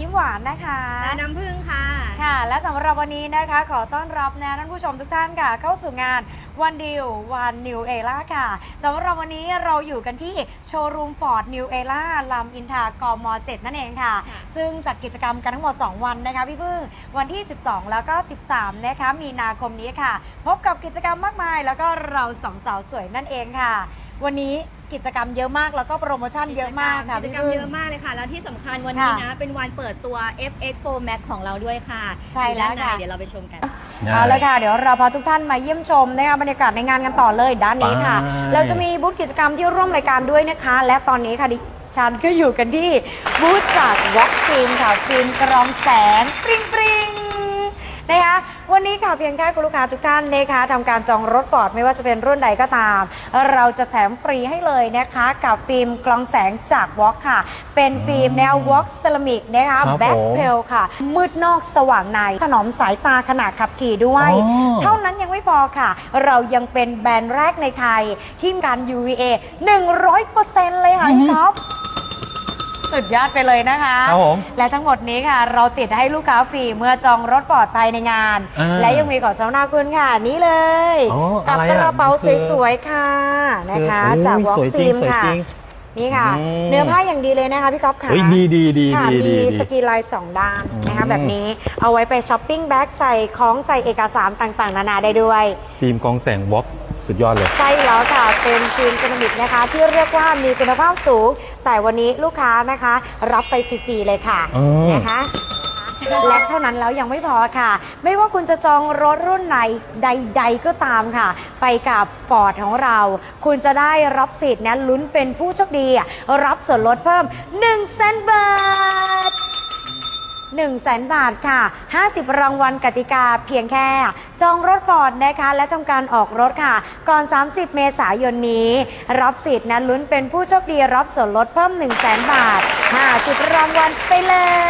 ยิ้มหวานนะคะและน้ำผึ้งค่ะ ค่ะ และสำหรับวันนี้นะคะ ขอต้อนรับนะท่านผู้ชมทุกท่านค่ะ เข้าสู่งานวันดิววันนิวเอล่าค่ะสำหรับวันนี้เราอยู่กันที่โชว์รูมฟอร์ดนิวเอล่าลำอินทากม7นั่นเองค่ะค่ะซึ่งจัดกิจกรรมกันทั้งหมด 2 วันนะคะพี่พึ่งวันที่ 12 แล้วก็ 13 นะคะมีนาคมนี้ค่ะ พบกับกิจกรรมมากมาย แล้วก็เราสองสาวสวยนั่นเองค่ะ วันนี้ กิจกรรมเยอะมากแล้วก็โปรโมชั่นเยอะมากค่ะกิจพี่กรรมพึ่งเยอะมากเลยค่ะ แล้วที่สำคัญวันนี้ค่ะ นะ เป็นวันเปิดตัว FX4 Max ของเราด้วยค่ะใช่แล้วอยู่ด้านในค่ะเดี๋ยวเราไปชมกัน เอาละค่ะเดี๋ยวเราพาทุกท่านมาเยี่ยมชมนะคะบรรยากาศในงานกันต่อเลยด้านนี้ค่ะ ไป เราจะมีบูธกิจกรรมที่ร่วมรายการด้วยนะคะ และตอนนี้ค่ะดิฉันก็อยู่กันที่บูธจากวอกฟิล์มค่ะฟิล์มกรองแสงปริงปริง นะคะวันนี้ค่ะเพียงแค่คุณลูกค้าทุกท่านนะคะทำการจองรถฟอร์ดไม่ว่าจะเป็นรุ่นใดก็ตาม เราจะแถมฟรีให้เลยนะคะกับฟิล์มกรองแสงจากวอกค่ะ เป็นฟิล์มแนววอกเซรามิกนะคะครับแบ็คผมเพลค่ะ มืดนอกสว่างในถนอมสายตาขณะขับขี่ด้วยอ๋อเท่านั้นยังไม่พอค่ะ เรายังเป็นแบรนด์แรกในไทยที่มีการ UVA 100%เลยค่ะพี่ท็อป สุดยอดไปเลยนะคะ ครับผมและทั้งหมดนี้ค่ะ เราติดให้ลูกค้าฟรีเมื่อจองรถปลอดภัยในงาน อ่าและยังมีของสำนาคุณค่ะ นี่เลยอ๋อกัอะไรกอะระเป๋าคือ สวยๆค่ะนะคะคือจากโอ้ยวอล์สกวยจริฟิงล์มสวยค่ะจริงนี่ค่ะ อืม เนื้อผ้าอย่างดีเลยนะคะพี่ก๊อฟค่ะ เฮ้ยดีดีดีค่ะดีมีดี สกรีนลายสองด้านนะคะอืม แบบนี้เอาไว้ไปช้อปปิ้งแบ็กใส่ของใส่เอกสารต่างๆ นานาได้ด้วย ฟิล์มกองแสงวอล์กสุดยอดเลย ใช่แล้วค่ะ เป็นฟิล์มเซรามิกนะคะ ที่เรียกว่ามีคุณภาพสูง แต่วันนี้ลูกค้านะคะ รับไปฟรีๆเลยค่ะอืมนะคะ และเท่านั้นแล้วยังไม่พอค่ะ ไม่ว่าคุณจะจองรถรุ่นไหนใด ๆ ก็ตามค่ะ ไปกับฟอร์ดของเรา คุณจะได้รับสิทธิ์นะลุ้นเป็นผู้โชคดีอะรับส่วนลดเพิ่ม1 0 0 0 0 0บาท 1 0 0 0 0 0บาทค่ะ 50 รางวัลกติกาเพียงแค่ จองรถฟอร์ดนะคะ และทำการออกรถค่ะ ก่อน 30 เมษายนนี้ รับสิทธิ์นะลุ้นเป็นผู้โชคดีรับส่วนลดเพิ่ม 1 0 0 0 0 0บาท 50 รางวัลไปเลย